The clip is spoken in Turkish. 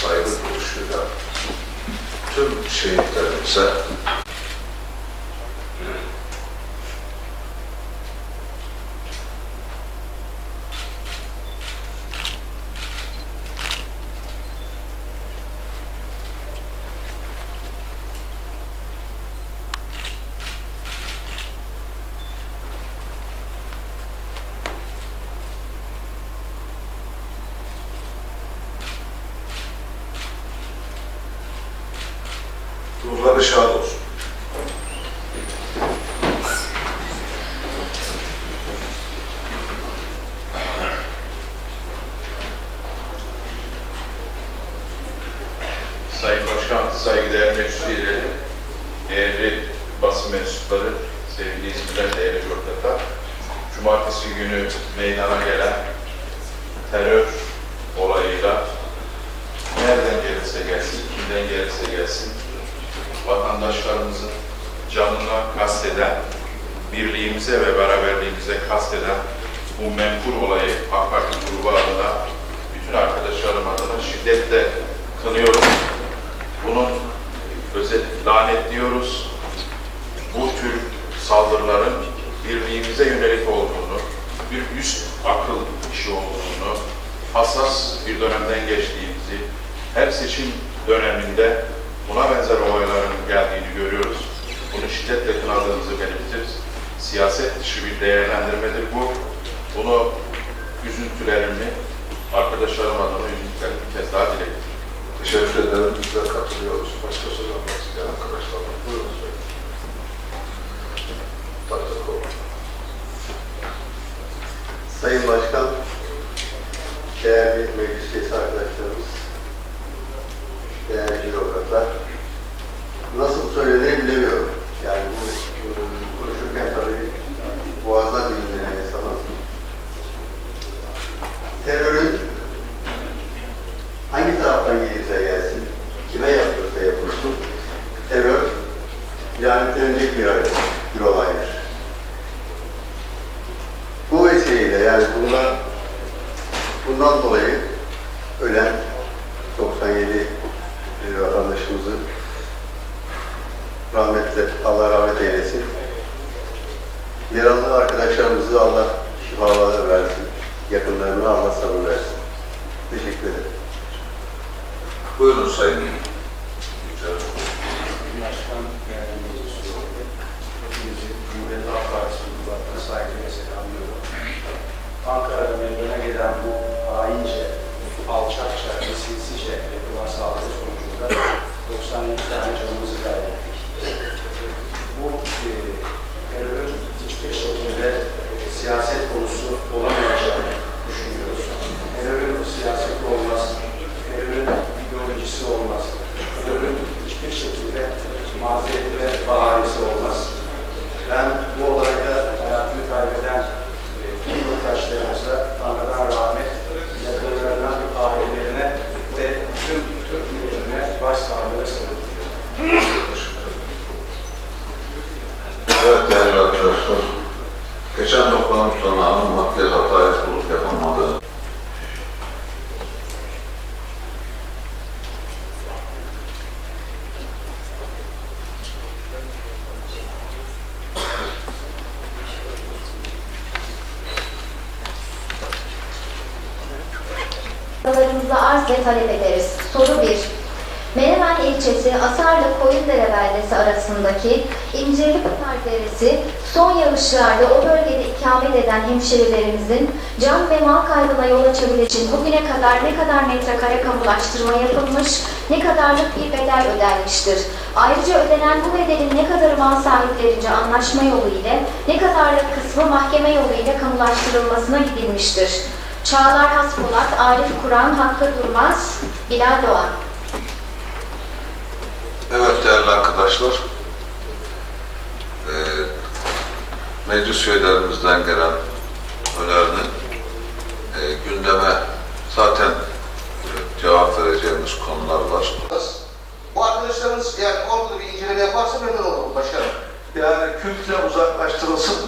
saygı duruşuyla tüm şehitlerimize ruhları şad olsun. Sayın Başkan, saygıdeğer meclis üyeleri, değerli basın mensupları, sevgili İzmir'den değerli Cumhurbaşkanı, Cumartesi günü meydana gelen terör olayıyla nereden gelirse gelsin, kimden gelirse gelsin, vatandaşlarımızın canına kasteden, birliğimize ve beraberliğimize kasteden bu menfur olayı AK Parti grubu adına, bütün arkadaşlarım adına şiddetle kınıyorum. Bunun özet lanetliyoruz. Bu tür saldırıların birliğimize yönelik olduğunu, bir üst akıl işi olduğunu, hassas bir dönemden geçtiğimizi, her seçim döneminde görüyoruz. Bunu şiddetle kınadığımızı belirtiriz. Siyaset dışı bir değerlendirmedir bu. Bunu üzüntülerimi, arkadaşlarım adına üzüntülerimi bir kez daha dile. Teşekkür ederim. Biz de katılıyoruz. Başka söz almak isteyen arkadaşlar var. Buyurun. Sayın Başkan, değerli meclis üyesi yani bundan, bundan dolayı ölen 97 bir vatandaşımızı rahmetle, Allah rahmet eylesin. Yaralı arkadaşlarımızı Allah şifalar versin. Yakınlarına Allah sabır versin. Ve talep ederiz. Soru 1. Menemen ilçesi Asarlı Koyundere beldesi arasındaki İncirli Pınar Deresi son yağışlarda o bölgede ikamet eden hemşerilerimizin can ve mal kaybına yol açabilecek bugüne kadar ne kadar metrekare kamulaştırma yapılmış, ne kadarlık bir bedel ödenmiştir. Ayrıca ödenen bu bedelin ne kadarı mal sahiplerince anlaşma yolu ile, ne kadarlık kısmı mahkeme yolu ile kamulaştırılmasına gidilmiştir. Çağlar Haspolat, Arif Kur'an, Hakkı Durmaz, Bilal Doğan. Evet değerli arkadaşlar. Eee meclis üyelerimizden gelen önerinin eee, gündeme zaten eee, cevap vereceğimiz konular var. Bu arkadaşlarımız yani orada bir inceleme yaparsa memnun olurum başkanım. Yani kültüre uzaklaştırılsın mı